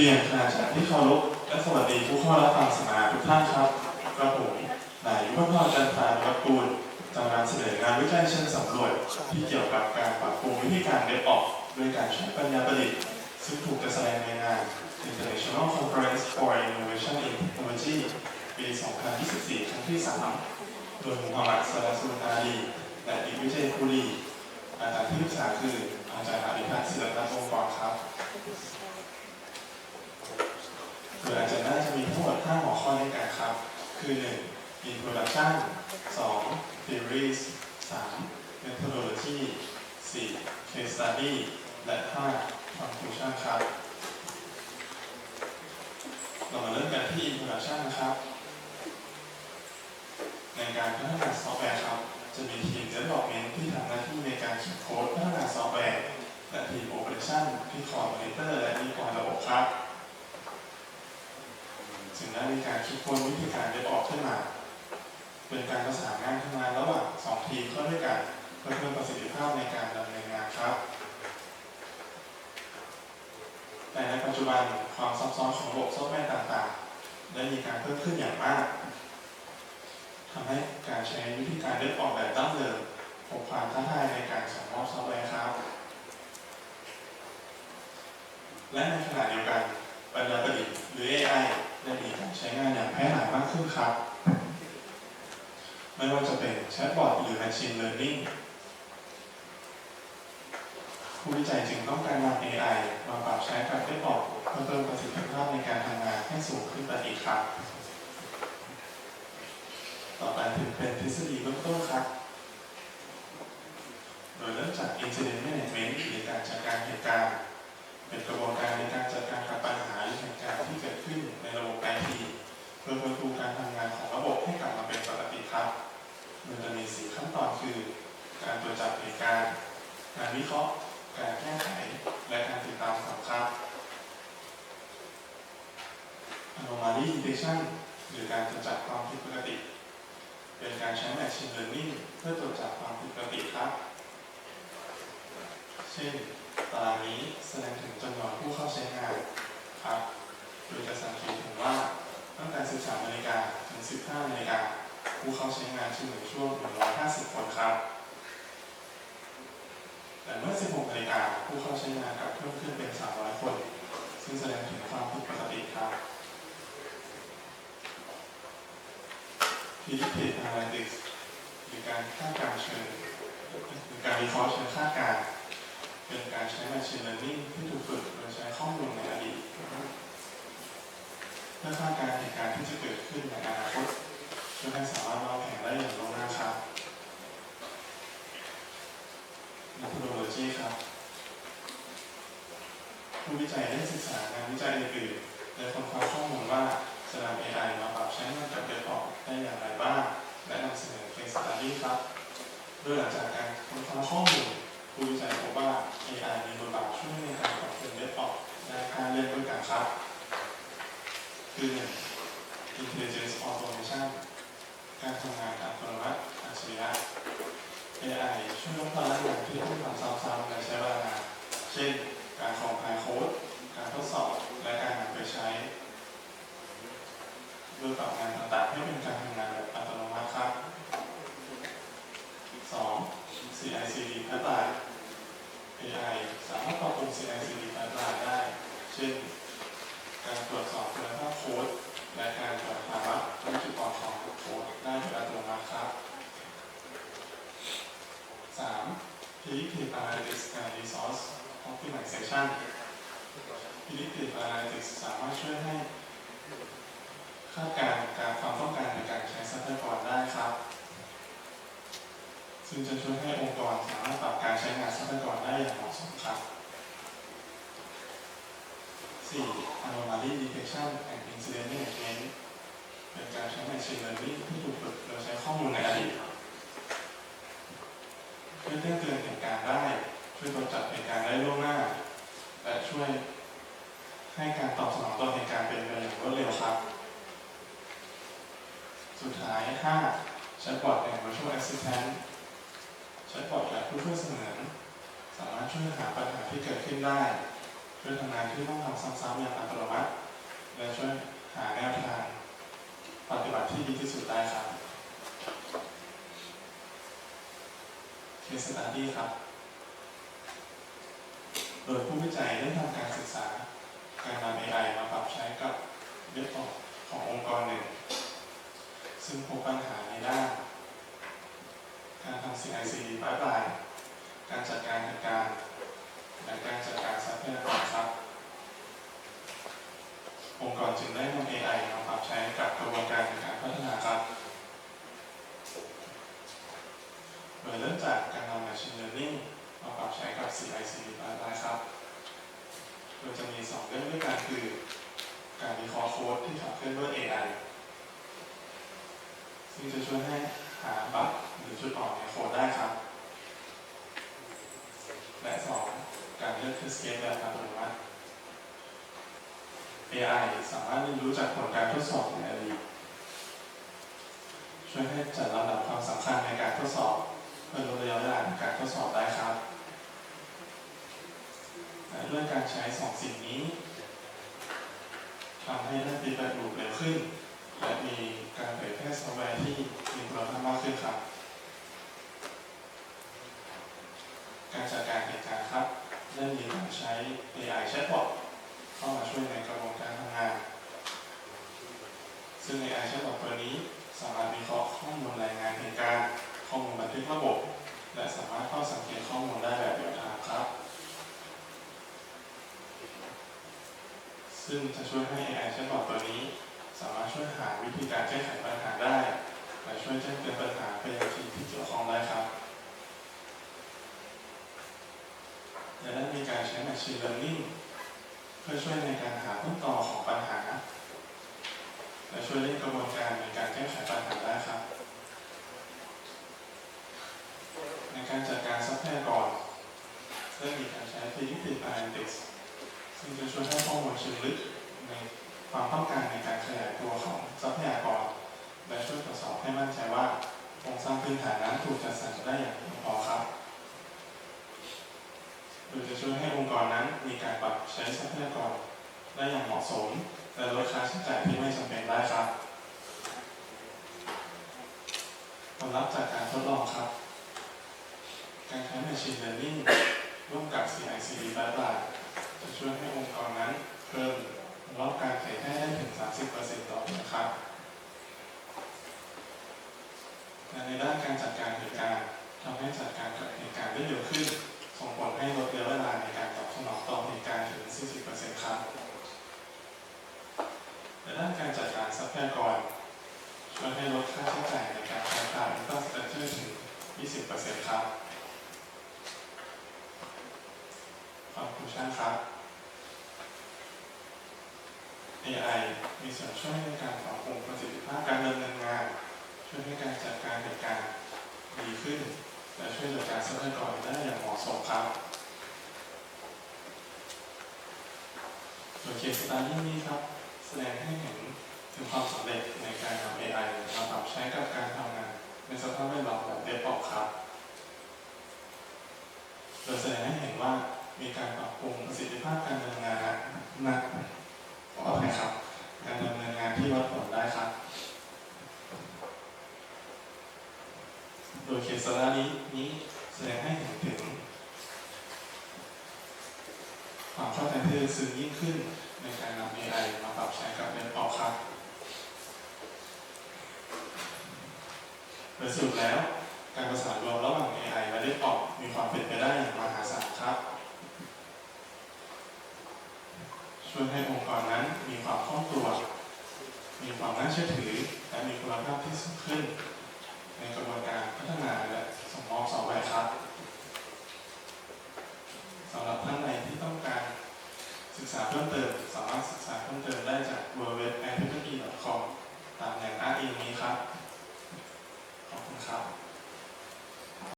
เรียนคณาจารย์ที่เคารพและสวัสดีผู้เข้ารับฟังสัมมนาทุกท่านครับกระผมนายยุพพรจันทรานุวัฒน์กูลจะนำเสนองานวิจัยเชิงสำรวจ ที่เกี่ยวกับการปรับปรุงวิธีการเว็บออกด้วยการใช้ปัญญาประดิษฐ์ซึ่งถูกจัดแสดงในงาน International Conference for Innovation in Technology ปี 2024 ครั้งที่ 3 โดยมูฮัมหมัดสลาซูนาลีและดิกวิจัยคุรีอาจารย์ที่ปรึกษาคืออาจารย์อภิพัฒน์ศิลปะวงศ์กรครับ โดยอาจารย์น่าจะมีทั้งหมด 5 หัวข้อด้วยกันครับ คือ 1. Introduction 2. Theories 3. Methodology 4. Case Study และ 5. Conclusion ครับเรามาเริ่มกันที่ Introduction นะครับ ในการพัฒนาซอฟต์แวร์ครับ จะมีทีม Development ที่ทำหน้าที่ในการเขียนโค้ดพัฒนาซอฟต์แวร์และทีม Operation ที่คอยมอนิเตอร์และมีควาระบบครับ จึงได้มีการคิดค้นวิธีการเว็บออกขึ้นมา เป็นการประสานงานทำงานระหว่างสองทีมเข้าด้วยกันเพื่อเพิ่มประสิทธิภาพในการดำเนินงานครับ แต่ในปัจจุบันความซับซ้อนของระบบซอฟต์แวร์ต่างๆ ได้มีการเพิ่มขึ้นอย่างมากทำให้การใช้วิธีการเว็บออกแบบดั้งเดิมพบความท้าทายในการส่งมอบซอฟต์แวร์ครับ และในขณะเดียวกันปัญญาประดิษฐ์หรือ AI ได้มีการใช้งานอย่างแพร่หลายมากขึ้นครับ ไม่ว่าจะเป็นแชทบอทหรือ Machine Learning ผู้วิจัยจึงต้องการนำ AI มาปรับใช้กับเว็บอทเพื่อเพิ่มประสิทธิภาพในการทำงานให้สูงขึ้นไปอีกครับ ต่อไปถึงเป็นทฤษฎีเบื้องต้นครับโดยเริ่มจาก Incident Management หรือการจัดการเหตุการณ์ เป็นกระบวนการในการจัดการกับปัญหาหรือเหตุการณ์ที่เกิดขึ้น ระบบไอทีเพื่อฟื้นฟูการทำงานของระบบให้กลับมาเป็นปกติครับมันจะมีสี่ขั้นตอนคือ การตรวจจับเหตุการณ์การวิเคราะห์ การแก้ไข และการติดตามผลครับ Anomaly detection หรือการตรวจจับความผิดปกติ เป็นการใช้ Machine Learning เพื่อตรวจจับความผิดปกติครับ เช่น ตารางนี้แสดงถึงจำนวนผู้เข้าใช้งานครับ โดยจะสังเกตเห็นว่าตั้งแต่ 13นาฬิกาถึง 15นาฬิกาผู้เข้าใช้งานชื่อหนึ่งช่วง 150 คนครับ แต่เมื่อ 16นาฬิกาผู้เข้าใช้งานกลับเพิ่มขึ้นเป็น 300 คน ซึ่งแสดงถึงความผิดปกติครับ Predictive Analytics หรือการคาดการณ์เชิงหรือการวิเคราะห์เชิงคาดการณ์เป็นการใช้ Machine Learning ที่ถูกฝึกโดยใช้ข้อดีตเพื่อคาดการณ์เหตุการณ์ที่จะเกิด ขึ้นในอนาคตเพื่อให้สามารถวางแผนได้อย่างล่วงหน้าครับนักโนโลยีครับ ผู้วิจัยได้ศึกษางานวิจัยอื่นๆและค้นคว้าข้อมูลว่าจะนำ AI มาปรับใช้งานกับเว็บออกได้อย่างไรบ้าง และนำเสนอ Case Study ครับโดยหลังจากการค้นคว้าข้อมูล ผู้วิจัยพบว่า AI มีบทบาทช่วยในการปรับปรุงเว็บออกและการเล่นด้วยกันครับ คือ 1. Intelligence Automation การทำงานอัตโนมัติอัจฉริยะ AI ช่วยลดภาระงานที่ต้องทำซ้ำๆและใช้เวลานานเช่น การคอมไพล์โค้ด การทดสอบ และการนำไปใช้โดยปรับงานต่างๆให้เป็นการทำงานแบบอัตโนมัติครับ 2. CI/CD Pipeline AI สามารถปรับปรุง CI/CD Pipeline ได้ เช่น การตรวจสอบคุณภาพโค้ด และการตรวจภาวะและจุดอ่อนของโค้ดได้โดยอัตโนมัติครับ 3. Predictive Analytics and Resource Optimization Predictive Analytics สามารถช่วยให้คาดการณ์การความต้องการในการใช้ทรัพยากรได้ครับ ซึ่งจะช่วยให้องค์กรสามารถปรับการใช้งานทรัพยากรได้อย่างเหมาะสมครับ 4. Anomaly Detection and Incident Management เป็นการใช้ Machine Learning ที่ถูกฝึกโดยใช้ข้อมูลในอดีตเพื่อแจ้งเตือนเหตุการณ์ได้ ช่วยตรวจจับเหตุการณ์ได้ล่วงหน้า และช่วยให้การตอบสนองต่อเหตุการณ์เป็นไปอย่างรวดเร็วครับ สุดท้าย 5. แชทบอทและ Virtual Assistant แชทบอทและผู้ช่วยเสมือนสามารถช่วยหาปัญหาที่เกิดขึ้นได้ ช่วยทำงานที่ต้องทำซ้ำๆอย่างอัตโนมัติและช่วยหาแนวทางปฏิบัติที่ดีที่สุดได้ครับ Case Study ครับ โดยผู้วิจัยได้ทำการศึกษาการนำ AI มาปรับใช้กับเว็บขององค์กรหนึ่ง ซึ่งพบปัญหาในด้านการทำ CI/CD pipeline การจัดการเหตุการณ์ และการจัดการทรัพยากรครับ องค์กรจึงได้นำ AI มาปรับใช้กับกระบวนการในการพัฒนาครับ โดยเริ่มจากการนำ Machine Learning มาปรับใช้กับ CI/CD pipeline ครับ โดยจะมี สองเรื่องด้วยกันคือการวิเคราะห์โค้ดที่ขับเคลื่อนด้วย AI ซึ่งจะช่วยให้หาบั๊กหรือจุดอ่อนในโค้ดได้ครับ และสองการเลือก test case แบบอัตโนมัติ AI สามารถเรียนรู้จากผลการทดสอบในอดีตช่วยให้จัดลำดับความสำคัญในการทดสอบเพื่อลดระยะเวลาในการทดสอบได้ครับด้วยการใช้สองสิ่งนี้ ทำให้ได้ฟีดแบ็กลูปเร็วขึ้นและมีการเผยแพร่ซอฟต์แวร์ที่มีคุณภาพมากขึ้นครับ การจัดการเหตุการณ์ครับได้มีการใช้ AI Chatbot เข้ามาช่วยในกระบวนการทำงาน ซึ่ง AI Chatbot ตัวนี้สามารถวิเคราะห์ข้อมูลรายงานเหตุการณ์ ข้อมูลบันทึกระบบ และสามารถเข้าสังเกตข้อมูลได้แบบเรียลไทม์ครับ ซึ่งจะช่วยให้ AI Chatbot ตัวนี้ สามารถช่วยหาวิธีการแก้ไขปัญหาได้ และช่วยแจ้งเตือนปัญหาไปยังทีมที่เกี่ยวข้องได้ครับ และได้มีการใช้ Machine Learning เพื่อช่วยในการหาต้นตอของปัญหา และช่วยเร่งกระบวนการในการแก้ไขปัญหาได้ครับ ในการจัดการทรัพยากรได้มีการใช้ Predictive Analytics ซึ่งจะช่วยให้ข้อมู ลึกในความต้องการในการขยายตัวของทรัพยากร และช่วยตรวจสอบให้มั่นใจว่าโครงสร้างพื้นฐานนั้นถูกจัดสรรได้อย่างเพียงพอครับโดยจะช่วยให้องค์กรนั้นมีการปรับใช้ทรัพยากรได้อย่างเหมาะสม และลดค่าใช้จ่ายที่ไม่จำเป็นได้ครับผลลัพธ์จากการทดลองครับ การใช้ Machine Learning ร่วมกับ CI/CD pipeline จะช่วยให้องค์กรนั้น เพิ่มรอบการเผยแพร่ได้ถึง 30%ต่อเดือนครับในด้านการจัดการเหตุการณ์ทำให้จัดการกับเหตุการณ์ได้เร็วขึ้น ส่งผลให้ลดระยะเวลาในการตอบสนองต่อเหตุการณ์ถึง 40%ครับและด้านการจัดการทรัพยากรช่วยให้ลดค่าใช้จ่ายในการใช้ตาม infrastructure ถึง 20%ครับ conclusion ครับ AI มีส่วนช่วยในการปรับปรุงประสิทธิภาพการดำเนินงาน ช่วยให้การจัดการเหตุการณ์ดีขึ้น และช่วยเหลือการทรัพยากรได้อย่างเหมาะสมครับโดยเคสตาดี้นี้ครับ แสดงให้เห็นถึงความสำเร็จในการนำ AI มาปรับใช้กับการทำงาน ในสภาพแวดล้อมแบบเดฟอกครับ โดยแสดงให้เห็นว่ามีการปรับปรุงประสิทธิภาพการดำเนินงานนะขออภัยครับ การดำเนินงานที่วัดผลได้ครับ โดยเคสสตาดี้นี้แสดงให้เห็นถึง ความเข้าใจที่ ลึกซึ้งยิ่งขึ้นในการนำ AI มาปรับใช้กับเว็บออกครับโดยสรุปแล้วการประสานรวมระหว่าง AI และเว็บออกมีความเป็นไปได้อย่างมหาศาลครับ ช่วยให้องค์กรนั้นมีความคล่องตัว มีความน่าเชื่อถือ และมีคุณภาพที่สูงขึ้นใน